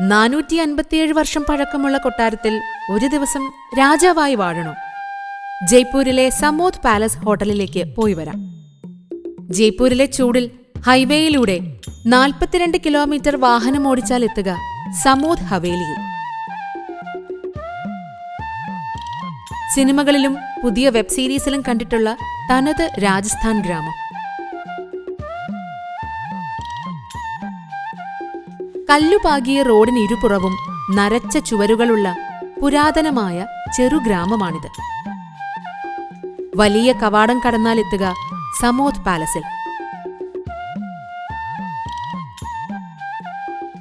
നാനൂറ്റി അൻപത്തിയേഴ് വർഷം പഴക്കമുള്ള കൊട്ടാരത്തിൽ ഒരു ദിവസം രാജാവായി വാഴണം. ജയ്പൂരിലെ സമോദ് പാലസ് ഹോട്ടലിലേക്ക് പോയി വരാം. ജയ്പൂരിലെ ചൂടിൽ ഹൈവേയിലൂടെ നാൽപ്പത്തിരണ്ട് കിലോമീറ്റർ വാഹനം ഓടിച്ചാൽ എത്തുക സമോദ് ഹവേലിയിൽ സിനിമകളിലും പുതിയ വെബ് സീരീസിലും കണ്ടിട്ടുള്ള തനത് രാജസ്ഥാൻ ഗ്രാമം. കല്ലുപാകിയ റോഡിന് ഇരുപുറവും നരച്ച ചുവരുകളുള്ള പുരാതനമായ ചെറു ഗ്രാമമാണിത്. വലിയ കവാടം കടന്നാൽ എത്തുക സമോദ് പാലസിൽ.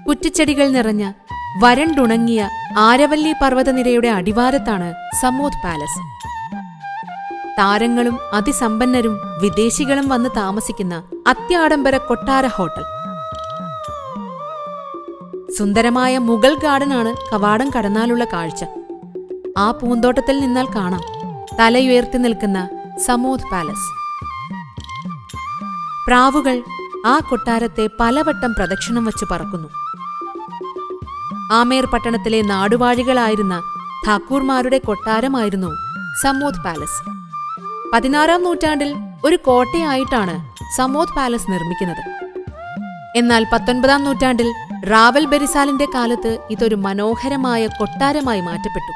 കുറ്റിച്ചെടികൾ നിറഞ്ഞ വരണ്ടുണങ്ങിയ ആരവല്ലി പർവതനിരയുടെ അടിവാരത്താണ് സമോദ് പാലസ്. താരങ്ങളും അതിസമ്പന്നരും വിദേശികളും വന്ന് താമസിക്കുന്ന അത്യാഡംബര കൊട്ടാര ഹോട്ടൽ. സുന്ദരമായ മുഗൾ ഗാർഡനാണ് കവാടം കടന്നാലുള്ള കാഴ്ച. ആ പൂന്തോട്ടത്തിൽ നിന്നാൽ കാണാം തലയുയർത്തി നിൽക്കുന്ന സമൂത് പാലസ്. പ്രാവുകൾ ആ കൊട്ടാരത്തെ പലവട്ടം പ്രദക്ഷിണം വച്ച് പറക്കുന്നു. ആമേർ പട്ടണത്തിലെ നാടുവാഴികളായിരുന്ന ഠാക്കൂർമാരുടെ കൊട്ടാരമായിരുന്നു സമോദ് പാലസ്. പതിനാറാം നൂറ്റാണ്ടിൽ ഒരു കോട്ടയായിട്ടാണ് സമോദ് പാലസ് നിർമ്മിക്കുന്നത്. എന്നാൽ പത്തൊൻപതാം നൂറ്റാണ്ടിൽ റാവൽ ബെരിസാലിന്റെ കാലത്ത് ഇതൊരു മനോഹരമായ കൊട്ടാരമായി മാറ്റപ്പെട്ടു.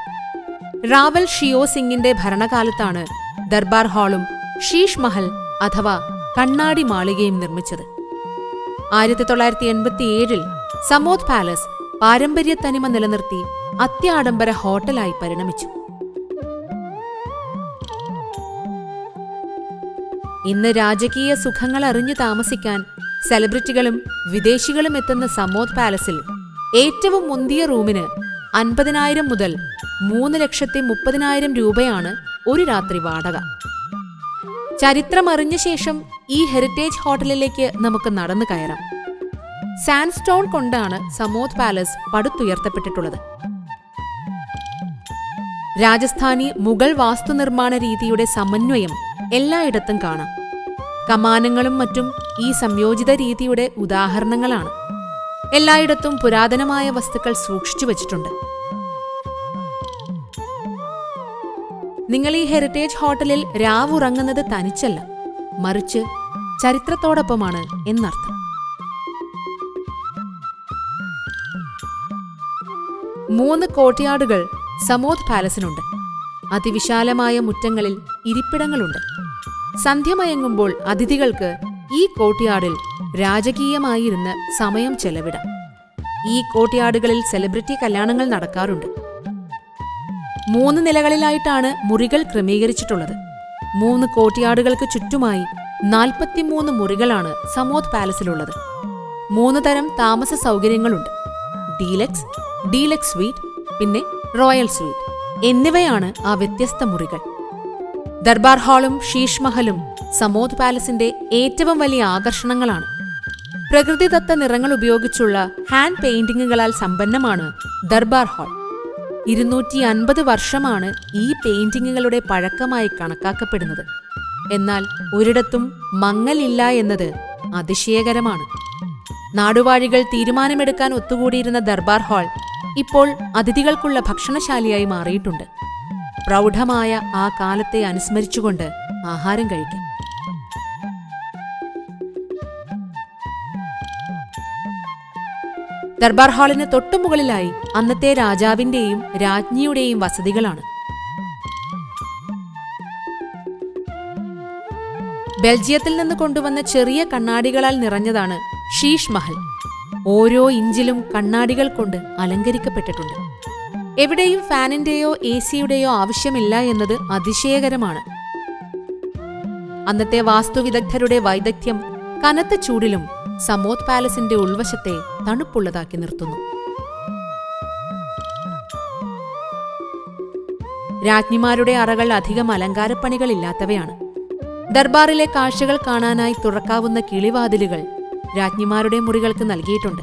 റാവൽ ഷിയോ സിംഗിന്റെ ഭരണകാലത്താണ് ദർബാർ ഹാളും ഷീഷ് മഹൽ അഥവാ കണ്ണാടി മാളികയും നിർമ്മിച്ചത്. ആയിരത്തി തൊള്ളായിരത്തി എൺപത്തിയേഴിൽ സമോദ് പാലസ് പാരമ്പര്യ തനിമ നിലനിർത്തി അത്യാഡംബര ഹോട്ടലായി പരിണമിച്ചു. ഇന്ന് രാജകീയ സുഖങ്ങൾ അറിഞ്ഞു താമസിക്കാൻ സെലിബ്രിറ്റികളും വിദേശികളും എത്തുന്ന സമോദ് പാലസിൽ ഏറ്റവും മുന്തിയ റൂമിന് അൻപതിനായിരം മുതൽ മൂന്ന് ലക്ഷത്തി മുപ്പതിനായിരം രൂപയാണ് ഒരു രാത്രി വാടക. ചരിത്രമറിഞ്ഞ ശേഷം ഈ ഹെറിറ്റേജ് ഹോട്ടലിലേക്ക് നമുക്ക് നടന്നു കയറാം. സാൻഡ്സ്റ്റോൺ കൊണ്ടാണ് സമോദ് പാലസ് പടുത്തുയർത്തപ്പെട്ടിട്ടുള്ളത്. രാജസ്ഥാനി മുഗൾ വാസ്തുനിർമ്മാണ രീതിയുടെ സമന്വയം എല്ലായിടത്തും കാണാം. കമാനങ്ങളും മറ്റും ഈ സംയോജിത രീതിയുടെ ഉദാഹരണങ്ങളാണ്. എല്ലായിടത്തും പുരാതനമായ വസ്തുക്കൾ സൂക്ഷിച്ചു വച്ചിട്ടുണ്ട്. നിങ്ങൾ ഈ ഹെറിറ്റേജ് ഹോട്ടലിൽ രാവുറങ്ങുന്നത് തനിച്ചല്ല മറിച്ച് ചരിത്രത്തോടൊപ്പമാണ് എന്നർത്ഥം. മൂന്ന് കോട്ടയാടുകൾ സമോദ് പാലസിനുണ്ട്. അതിവിശാലമായ മുറ്റങ്ങളിൽ ഇരിപ്പിടങ്ങളുണ്ട്. സന്ധ്യമയങ്ങുമ്പോൾ അതിഥികൾക്ക് ഈ കോട്ട്യാർഡിൽ രാജകീയമായിരുന്ന് സമയം ചെലവിടാം. ഈ കോട്ടയാടുകളിൽ സെലിബ്രിറ്റി കല്യാണങ്ങൾ നടക്കാറുണ്ട്. മൂന്ന് നിലകളിലായിട്ടാണ് മുറികൾ ക്രമീകരിച്ചിട്ടുള്ളത്. മൂന്ന് കോട്ടയാടുകൾക്ക് ചുറ്റുമായി നാൽപ്പത്തിമൂന്ന് മുറികളാണ് സമോദ് പാലസിലുള്ളത്. മൂന്ന് തരം താമസ സൗകര്യങ്ങളുണ്ട്. ഡീലക്സ് ഡീലക്സ് സ്വീറ്റ് പിന്നെ റോയൽ സ്വീറ്റ് എന്നിവയാണ് ആ വ്യത്യസ്ത മുറികൾ. ദർബാർ ഹാളും ഷീഷ്മഹലും സമോദ് പാലസിന്റെ ഏറ്റവും വലിയ ആകർഷണങ്ങളാണ്. പ്രകൃതിദത്ത നിറങ്ങൾ ഉപയോഗിച്ചുള്ള ഹാൻഡ് പെയിന്റിങ്ങുകളാൽ സമ്പന്നമാണ് ദർബാർ ഹാൾ. ഇരുന്നൂറ്റി അൻപത് വർഷമാണ് ഈ പെയിന്റിങ്ങുകളുടെ പഴക്കമായി കണക്കാക്കപ്പെടുന്നത്. എന്നാൽ ഒരിടത്തും മങ്ങലില്ല എന്നത് അതിശയകരമാണ്. നാടുവാഴികൾ തീരുമാനമെടുക്കാൻ ഒത്തുകൂടിയിരുന്ന ദർബാർ ഹാൾ ഇപ്പോൾ അതിഥികൾക്കുള്ള ഭക്ഷണശാലയായി മാറിയിട്ടുണ്ട്. പ്രൗഢമായ ആ കാലത്തെ അനുസ്മരിച്ചുകൊണ്ട് ആഹാരം കഴിക്കാം. ദർബാർ ഹാളിന് തൊട്ടുമുകളിലായി അന്നത്തെ രാജാവിന്റെയും രാജ്ഞിയുടെയും വസതികളാണ്. ബെൽജിയത്തിൽ നിന്ന് കൊണ്ടുവന്ന ചെറിയ കണ്ണാടികളാൽ നിറഞ്ഞതാണ് ഷീഷ് മഹൽ. ഓരോ ഇഞ്ചിലും കണ്ണാടികൾ കൊണ്ട് അലങ്കരിക്കപ്പെട്ടിട്ടുണ്ട്. എവിടെയും ഫാനിന്റെയോ എ സിയുടെയോ ആവശ്യമില്ല എന്നത് അതിശയകരമാണ്. അന്നത്തെ വാസ്തുവിദഗ്ധരുടെ വൈദഗ്ധ്യം കനത്ത ചൂടിലും സമോത് പാലസിന്റെ ഉൾവശത്തെ തണുപ്പുള്ളതാക്കി നിർത്തുന്നു. രാജ്ഞിമാരുടെ അറകൾ അധികം അലങ്കാരപ്പണികളില്ലാത്തവയാണ്. ദർബാറിലെ കാഴ്ചകൾ കാണാനായി തുറക്കാവുന്ന കിളിവാതിലുകൾ രാജ്ഞിമാരുടെ മുറികൾക്ക് നൽകിയിട്ടുണ്ട്.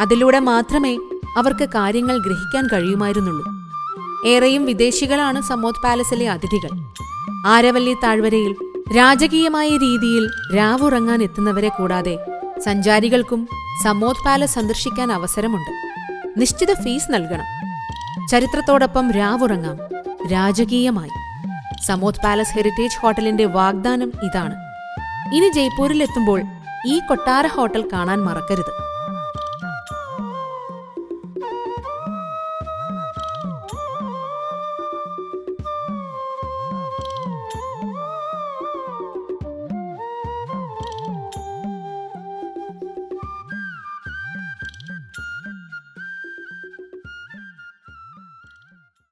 അതിലൂടെ മാത്രമേ അവർക്ക് കാര്യങ്ങൾ ഗ്രഹിക്കാൻ കഴിയുമായിരുന്നുള്ളൂ. ഏറെയും വിദേശികളാണ് സമോദ് പാലസിലെ അതിഥികൾ. ആരവല്ലി താഴ്വരയിൽ രാജകീയമായ രീതിയിൽ രാവുറങ്ങാൻ എത്തുന്നവരെ കൂടാതെ സഞ്ചാരികൾക്കും സമോദ് പാലസ് സന്ദർശിക്കാൻ അവസരമുണ്ട്. നിശ്ചിത ഫീസ് നൽകണം. ചരിത്രത്തോടൊപ്പം രാവുറങ്ങാം. രാജകീയമായി. സമോദ് പാലസ് ഹെറിറ്റേജ് ഹോട്ടലിന്റെ വാഗ്ദാനം ഇതാണ്. ഇനി ജയ്പൂരിലെത്തുമ്പോൾ ഈ കൊട്ടാര ഹോട്ടൽ കാണാൻ മറക്കരുത്.